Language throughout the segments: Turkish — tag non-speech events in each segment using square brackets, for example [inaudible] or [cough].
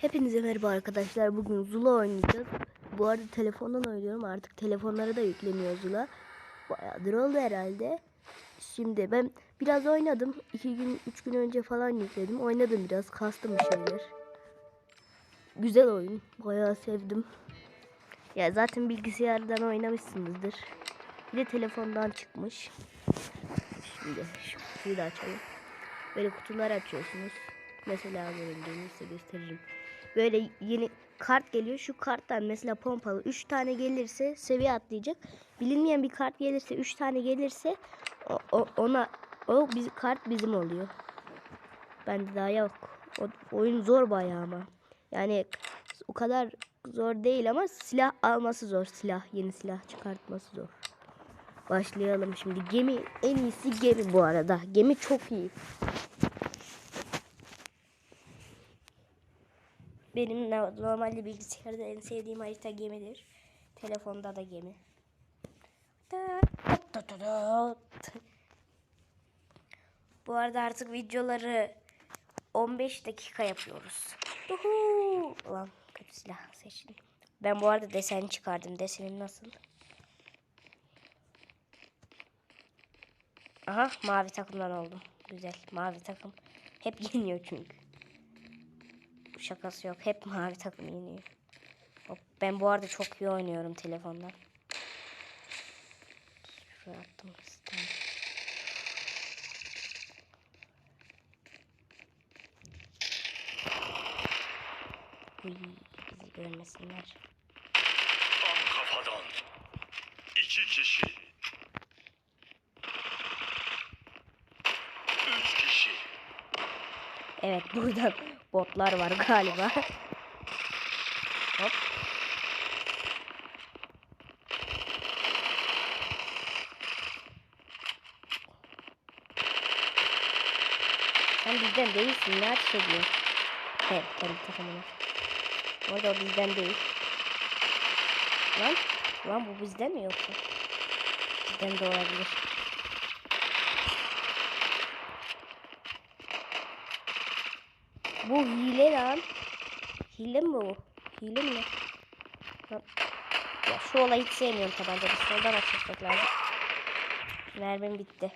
Hepinize merhaba arkadaşlar. Bugün Zula oynayacağız. Bu arada telefondan oynuyorum. Artık telefonlara da yükleniyor Zula. Bayağıdır oldu herhalde. Şimdi ben biraz oynadım. 2 gün, 3 gün önce falan yükledim. Oynadım biraz. Kastım bir şeyler. Güzel oyun. Bayağı sevdim. Ya zaten bilgisayardan oynamışsınızdır. Bir de telefondan çıkmış. Şimdi şu kutuyu da açalım. Böyle kutular açıyorsunuz. Mesela göründüğünü size gösteririm. Böyle yeni kart geliyor. Şu karttan mesela pompalı 3 tane gelirse seviye atlayacak. Bilinmeyen bir kart gelirse 3 tane gelirse o, o- ona o biz, kart bizim oluyor. Bende daha yok. O, oyun zor bayağı ama. Yani o kadar zor değil ama silah alması zor. Silah yeni silah çıkartması zor. Başlayalım şimdi. Gemi en iyisi gemi bu arada. Gemi çok iyi. Benim no- normalde bilgisayarda en sevdiğim harita gemidir. Telefonda da gemi. Bu arada artık videoları 15 dakika yapıyoruz. Ulan kötü silah seçtim. Ben bu arada desen çıkardım. Desenin nasıl? Aha mavi takımdan oldum. Güzel. Mavi takım. Hep yeniyor çünkü. Şakası yok. Hep mavi takım yeniyor. Ben bu arada çok iyi oynuyorum telefondan. Şuraya attım. Bizi görmesinler. Tam kafadan. İki kişi. Üç kişi. Evet burada botlar var galiba. Hop. Sen bizden değilsin. Ne ateş ediyorsun? Evet kendi takımına. Orada o bizden değil. Lan, lan bu bizden mi yoksa? Bizden de olabilir. Bu hile lan. Hile mi bu? Hile mi? Ya şu olayı hiç sevmiyorum tabanca. Bir soldan açmak lazım. Mermim bitti.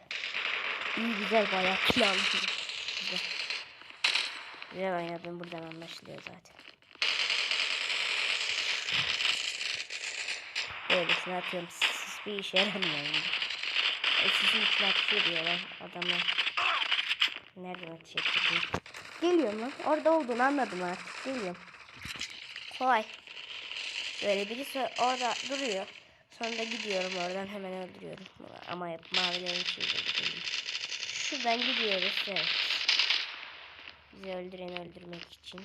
İyi güzel bayağı aldım. Güzel. Güzel oynadım buradan anlaşılıyor zaten. Öylesine atıyorum. Siz bir işe yaramıyor. E, sizin için atıyor diyorlar adamlar. Nereden ateş etti? Geliyorum lan. Orada olduğunu anladım artık. Geliyorum. Kolay. Böyle birisi orada duruyor. Sonra gidiyorum oradan hemen öldürüyorum. Ama mavilerin şeyleri değil. Şuradan gidiyoruz. Evet. Bizi öldüren öldürmek için.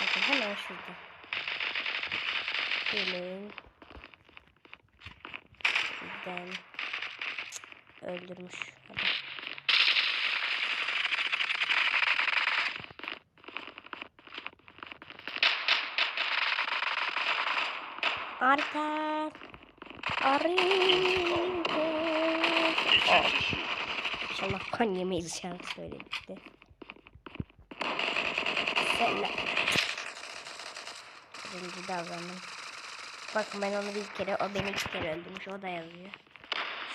Bakın hemen şurada. Gelin. Birden öldürmüş İki kişi. İnşallah kan yemeyiz şarkı söyledik de. Selam. Birinci davrandım. Bakın ben onu bir kere, o beni iki kere öldürmüş. O da yazıyor.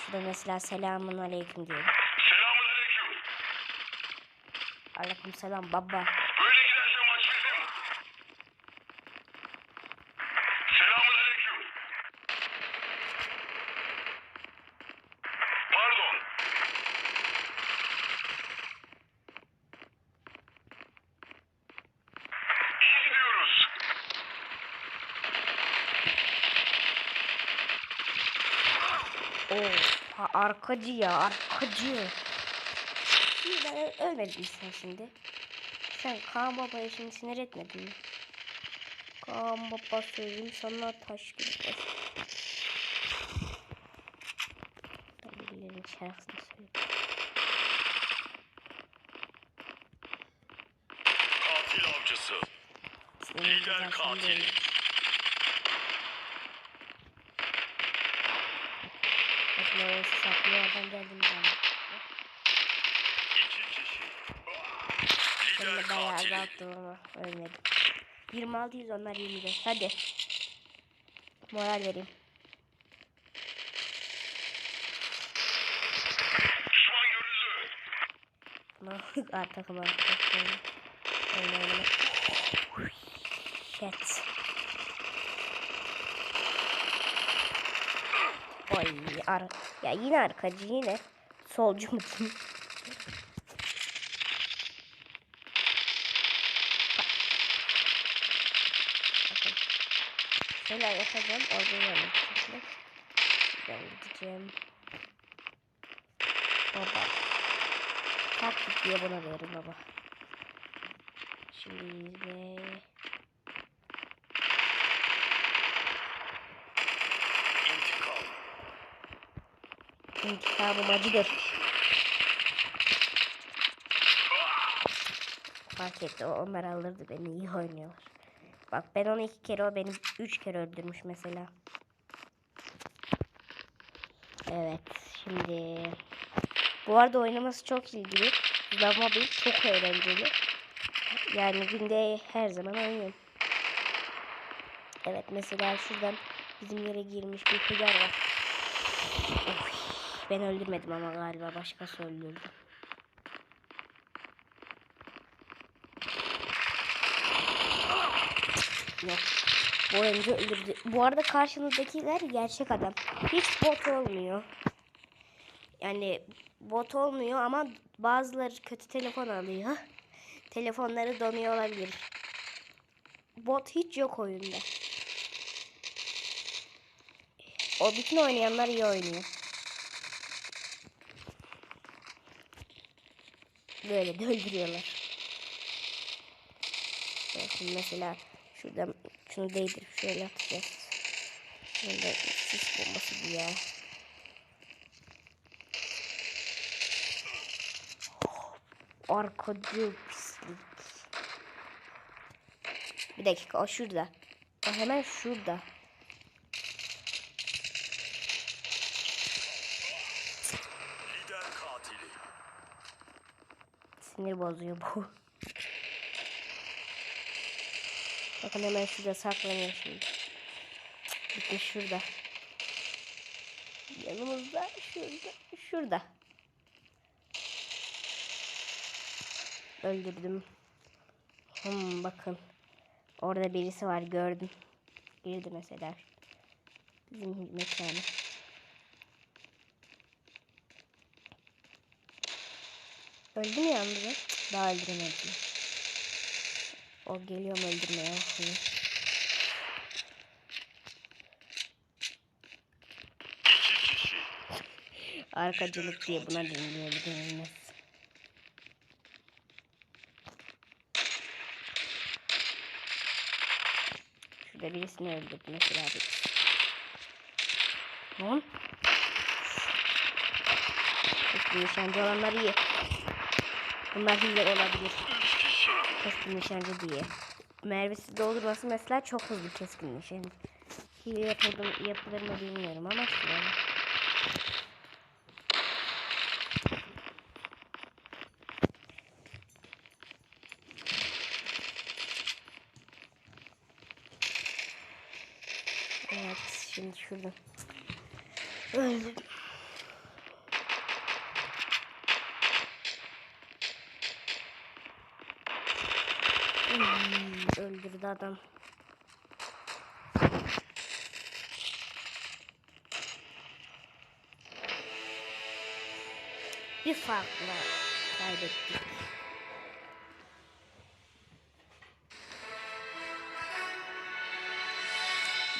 Şurada mesela selamun aleyküm diyor. Selamun aleyküm. Aleyküm selam baba. Böyle giderse maç bizim. Selamun aleyküm. Pardon. İyi gidiyoruz. Oo, ha, arkacı ya arkacı. Şimdi ben ölmedim sen şimdi. Sen Kaan Baba'yı şimdi sinir etmedin mi? Kaan Baba sözüm sana taş gibi baş. Ben birilerinin şarkısını söyleyeyim. Katil avcısı. Lider katil. söylüyorum. Bakın o saklı ben. İki kişi. Sonunda bayağı azalttım ama ölmedim. 26 yüz onlar 25. Hadi. Moral vereyim. Düşman görüldü. Ama ar ya yine arkacı yine solcu musun? Şöyle yapacağım. Orada yanım. Ben gideceğim. Baba. Taktik diye buna verin baba. Şimdi izle. İntikamım acıdır. Fark etti. Onlar alırdı beni. iyi oynuyorlar. Bak ben onu iki kere o beni üç kere öldürmüş mesela. Evet. Şimdi bu arada oynaması çok ilgili. Lava Mobil çok eğlenceli. Yani günde her zaman oynuyorum. Evet mesela şuradan bizim yere girmiş bir hıyar var. Of, ben öldürmedim ama galiba başkası öldürdü. Yok. Bu oyuncu öldürdü. Bu arada karşınızdakiler gerçek adam. Hiç bot olmuyor. Yani bot olmuyor ama bazıları kötü telefon alıyor. [laughs] Telefonları donuyor olabilir. Bot hiç yok oyunda. O bütün oynayanlar iyi oynuyor. Böyle de öldürüyorlar. Şimdi mesela şuradan şunu değdirip şöyle atacağız. Şurada sis bombası bir ya. Arkacı pislik. Bir dakika o şurada. O hemen şurada. Lider katili. Sinir bozuyor bu. Bakın hemen şurada saklanıyor şimdi. De şurada. Yanımızda şurada. Şurada. Öldürdüm. Hmm, bakın. Orada birisi var gördüm. Girdi mesela. Bizim mekanı. Öldü mü yalnız? Daha öldüremedim. O geliyor mu öldürmeye? Arkacılık diye buna deniliyor bir denilmez. Şurada birisini öldürdü mesela bir. Lan. Nişancı olanlar iyi. Bunlar hile olabilir. Keskin nişancı diye. Mervesi doldurması mesela çok hızlı keskin nişancı. Hile yapılır, yapılır mı bilmiyorum ama yani. Evet şimdi şurada. Öldüm. Hmm, öldürdü adam. Bir farkla kaybettik.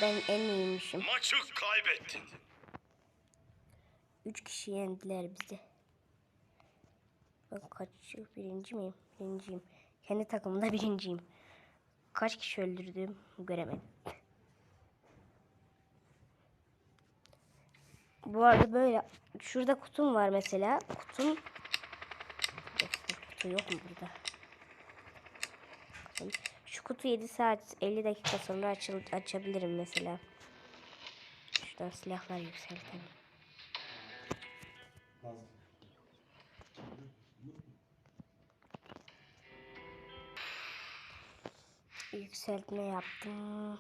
Ben en iyiymişim. Maçı kaybettin. Üç kişi yendiler bizi. Ben kaç birinci miyim? Birinciyim. Kendi takımımda [laughs] birinciyim. Kaç kişi öldürdüm göremedim. Bu arada böyle şurada kutum var mesela. Kutum kutu yok mu burada? Şu kutu 7 saat 50 dakika sonra açıl açabilirim mesela. Şuradan silahlar yükseltelim. Yükseltme yaptım.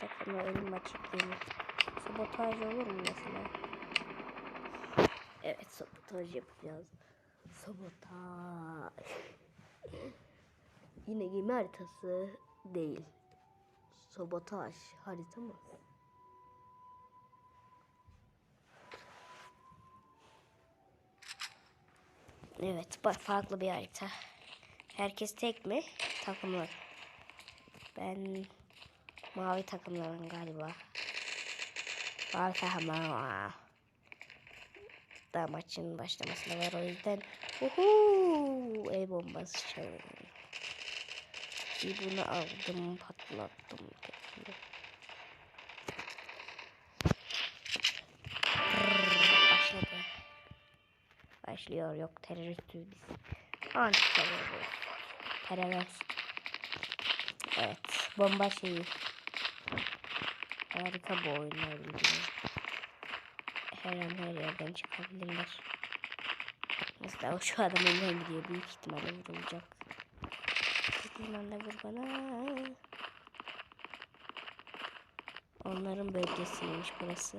Takımı elim açık değil. Sabotaj olur mu mesela? Evet sabotaj yapacağız. Sabotaj. Yine gemi haritası değil. Sabotaj harita mı? Evet farklı bir harita. Herkes tek mi? Takımlar. Ben mavi takımların galiba. Mavi takımlar. Daha maçın başlamasına var o yüzden. Uhu, el bombası çalın. Bir bunu aldım patlattım. Başladı. Başlıyor yok teröristiz biz. Anti terörist. Terörist. Evet. Bomba şeyi. Harika bu oyunlar. Her an her yerden çıkabilirler. Mesela o şu adam önden gidiyor. Büyük ihtimalle vurulacak. Gittiğin anda vur bana. Onların bölgesiymiş burası.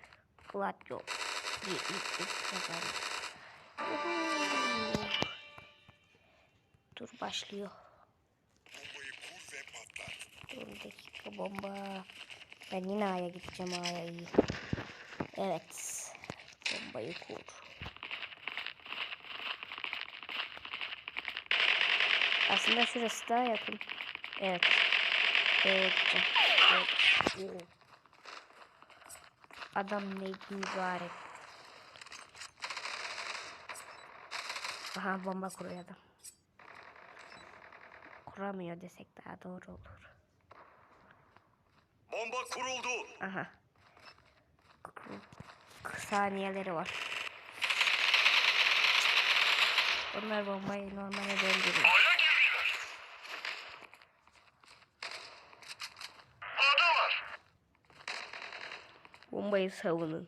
Kazandı. Gladio. Bir ilk ilk kazandı. Dur başlıyor. Bombayı kur ve patlat. Dur bir dakika bomba. Ben yine A'ya gideceğim A'ya iyi. Evet. Bombayı kur. Aslında şurası daha yakın. Evet. Gideceğim. Evet. Adam neydi mübarek. Aha bomba kuruyor adam. Kuramıyor desek daha doğru olur. Bomba kuruldu. Aha. K- Saniyeleri var. Onlar bombayı normale döndürüyor. Bombayı savunun.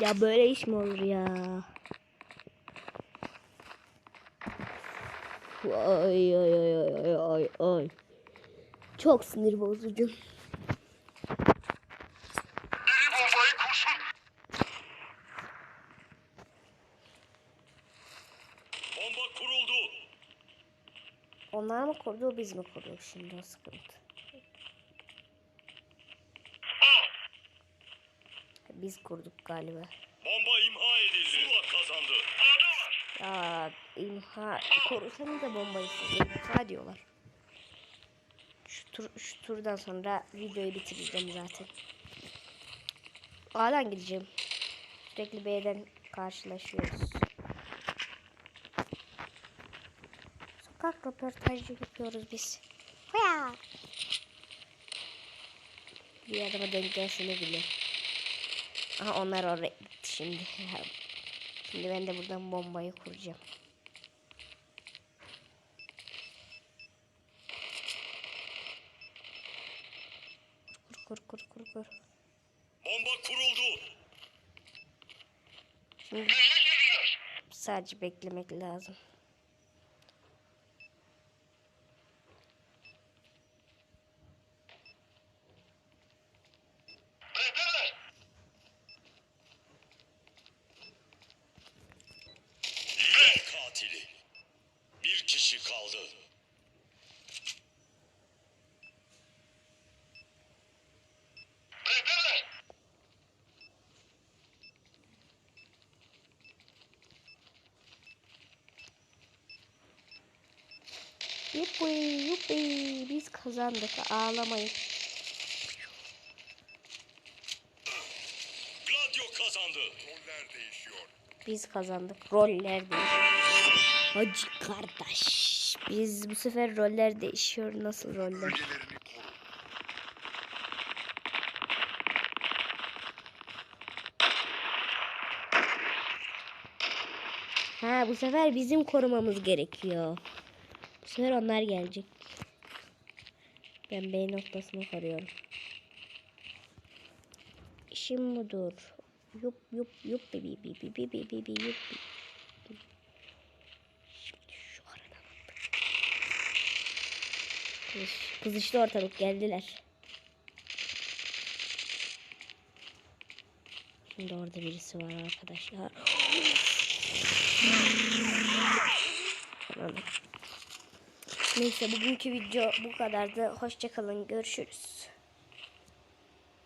Ya böyle iş mi olur ya? Ay ay ay ay ay ay. Çok sinir bozucu. Onlar mı kurdu biz mi kurduk şimdi o sıkıntı. Biz kurduk galiba. Bomba imha edildi. Zula kazandı. Ya imha korusanız da bombayı size imha diyorlar. Şu, tur, şu turdan sonra videoyu bitireceğim zaten. A'dan gideceğim. Sürekli B'den karşılaşıyoruz. Sokak röportajı yapıyoruz biz. Hoya! Bir adama denk gelsene bile. Aha onlar oraya şimdi. Şimdi ben de buradan bombayı kuracağım. kur Kur kur kur kur. Bomba kuruldu. Şimdi sadece beklemek lazım. Yuppi yuppi biz kazandık ağlamayın. Gladio kazandı. Roller değişiyor. Biz kazandık. Roller değişiyor. Hacı kardeş. Biz bu sefer roller değişiyor. Nasıl roller? Ha bu sefer bizim korumamız gerekiyor. Bu sefer onlar gelecek. Ben B noktasını koruyorum. İşim budur. Yup yup yup bi bi bi bi bi bi bi yup bi. Şimdi şu aradan Kız, kızıştı ortalık geldiler. Şimdi orada birisi var arkadaşlar. [gasps] Tamam. Neyse bugünkü video bu kadardı. Hoşçakalın. Görüşürüz.